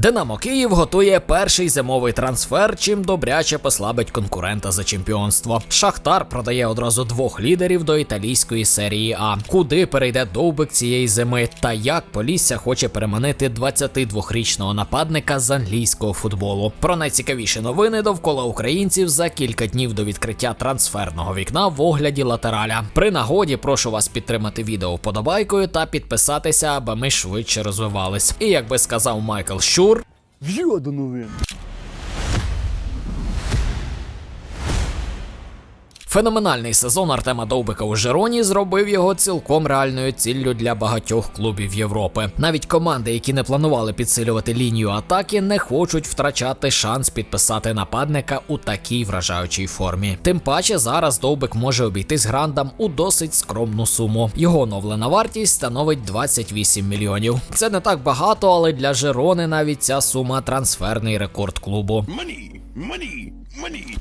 Динамо Київ готує перший зимовий трансфер, чим добряче послабить конкурента за чемпіонство. Шахтар продає одразу двох лідерів до італійської серії А. Куди перейде довбик цієї зими, та як Полісся хоче переманити 22-річного нападника з англійського футболу. Про найцікавіші новини довкола українців за кілька днів до відкриття трансферного вікна в огляді латераля. При нагоді прошу вас підтримати відео вподобайкою та підписатися, аби ми швидше розвивались. І як би сказав Майкл Щур, Вживо до новин. Феноменальний сезон Артема Довбика у Жероні зробив його цілком реальною ціллю для багатьох клубів Європи. Навіть команди, які не планували підсилювати лінію атаки, не хочуть втрачати шанс підписати нападника у такій вражаючій формі. Тим паче зараз Довбик може обійтись грандам у досить скромну суму. Його оновлена вартість становить 28 мільйонів. Це не так багато, але для Жерони навіть ця сума трансферний рекорд клубу. Money, money.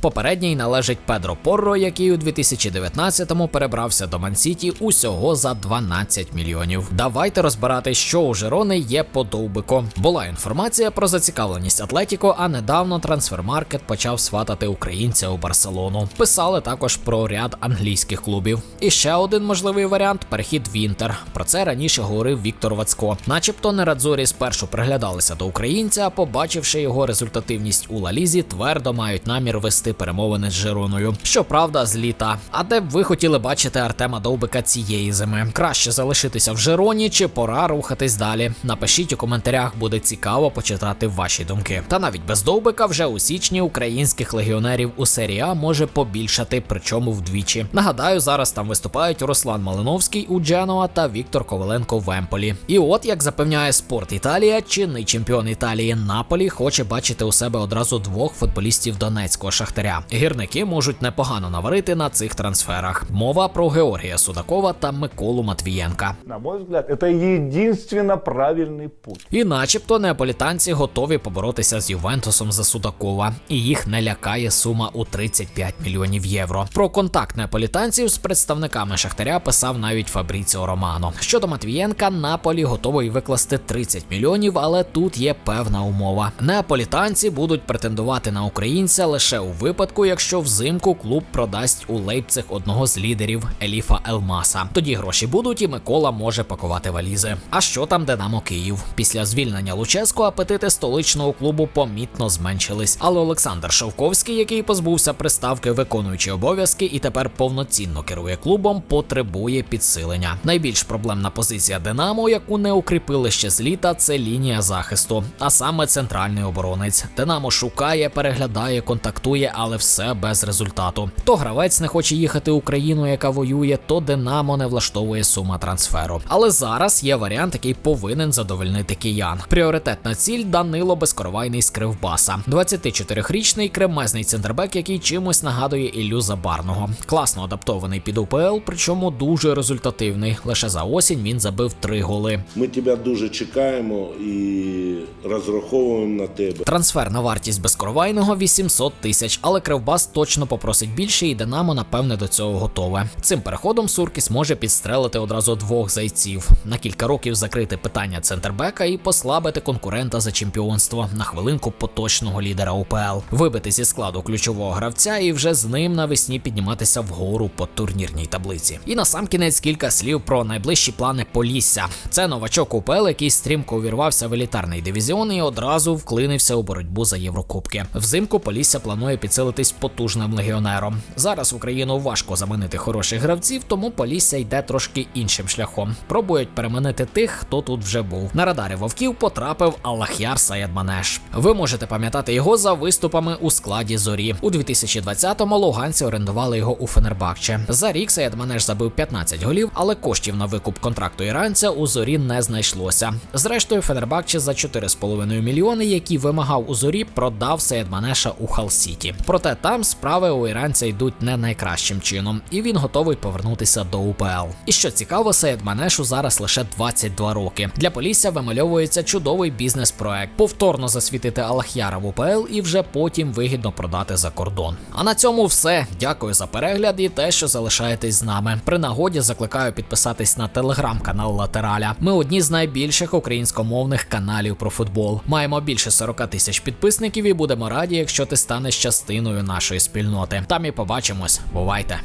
Попередній належить Педро Порро, який у 2019-му перебрався до Мансіті усього за 12 мільйонів. Давайте розбирати, що у Жерони є по довбику. Була інформація про зацікавленість Атлетіко, а недавно трансфермаркет почав сватати українця у Барселону. Писали також про ряд англійських клубів. І ще один можливий варіант перехід в Інтер. Про це раніше говорив Віктор Вацько. Начебто Нерадзорі спершу приглядалися до українця, побачивши його результативність у Лалізі, твердо мають намір вести перемовини з Жироною. Щоправда, з літа. А де б ви хотіли бачити Артема Довбика цієї зими? Краще залишитися в Жироні чи пора рухатись далі? Напишіть у коментарях, буде цікаво почитати ваші думки. Та навіть без Довбика вже у січні українських легіонерів у серії А може побільшати, причому вдвічі. Нагадаю, зараз там виступають Руслан Малиновський у Дженуа та Віктор Коваленко в Емполі. І от як запевняє спорт Італія, чинний чемпіон Італії Наполі хоче бачити у себе одразу двох футболістів Донецького шахтаря. Гірники можуть непогано наварити на цих трансферах. Мова про Георгія Судакова та Миколу Матвієнка. На мой взгляд, это единственно правильный путь. І начебто неаполітанці готові поборотися з Ювентусом за Судакова, і їх не лякає сума у 35 мільйонів євро. Про контакт неаполітанців з представниками Шахтаря писав навіть Фабріціо Романо. Щодо Матвієнка, Наполі готовий викласти 30 мільйонів, але тут є певна умова. Неаполітанці будуть претендувати на українця лише у випадку, якщо взимку клуб продасть у Лейпциг одного з лідерів Еліфа Елмаса. Тоді гроші будуть, і Микола може пакувати валізи. А що там Динамо Київ? Після звільнення Луческо апетити столичного клубу помітно зменшились. Але Олександр Шовковський, який позбувся приставки виконуючи обов'язки і тепер повноцінно керує клубом, потребує підсилення. Найбільш проблемна позиція Динамо, яку не укріпили ще з літа, це лінія захисту, а саме центральний оборонець. Динамо шукає, переглядає, контактує, але все без результату. То гравець не хоче їхати у країну, яка воює, то Динамо не влаштовує сума трансферу. Але зараз є варіант, який повинен задовольнити киян. Пріоритетна ціль Данило Безкоровайний з Кривбаса. 24-річний кремезний центрбек, який чимось нагадує Іллю Забарного. Класно адаптований під УПЛ, причому дуже результативний. Лише за осінь він забив три голи. Ми тебе дуже чекаємо і розраховуємо на тебе. Трансферна вартість безкоровайного 800 тисяч, але Кривбас точно попросить більше, і Динамо напевне до цього готове. Цим переходом Суркіс може підстрелити одразу двох зайців на кілька років закрити питання центрбека і послабити конкурента за чемпіонство на хвилинку поточного лідера УПЛ, вибити зі складу ключового гравця і вже з ним навесні підніматися вгору по турнірній таблиці. І на сам кінець кілька слів про найближчі плани Полісся. Це новачок УПЛ, який стрімко увірвався в елітарний дивізіон і одразу вклинився у боротьбу за Єврокубки. Взимку Полісся планує підсилитись потужним легіонером. Зараз Україну важко заманити хороших гравців, тому Полісся йде трошки іншим шляхом. Пробують переманити тих, хто тут вже був. На радарі вовків потрапив Аллахяр Саєдманеш. Ви можете пам'ятати його за виступами у складі зорі. У 2020-му луганці орендували його у Фенербахче. За рік Саєдманеш забив 15 голів, але коштів на викуп контракту іранця у зорі не знайшлося. Зрештою, Фенербахче за 4,5 мільйони, які вимагав у зорі, продав Саєдманеша у Хал Сіті. Проте там справи у іранця йдуть не найкращим чином, і він готовий повернутися до УПЛ. І що цікаво, Саєд Манешу зараз лише 22 роки. Для Полісся вимальовується чудовий бізнес-проект повторно засвітити Алахяра в УПЛ і вже потім вигідно продати за кордон. А на цьому все. Дякую за перегляд і те, що залишаєтесь з нами. При нагоді закликаю підписатись на телеграм-канал Латераля. Ми одні з найбільших українськомовних каналів про футбол. Маємо більше 40 тисяч підписників і будемо раді, якщо ти станеш частиною нашої спільноти. Там і побачимось. Бувайте!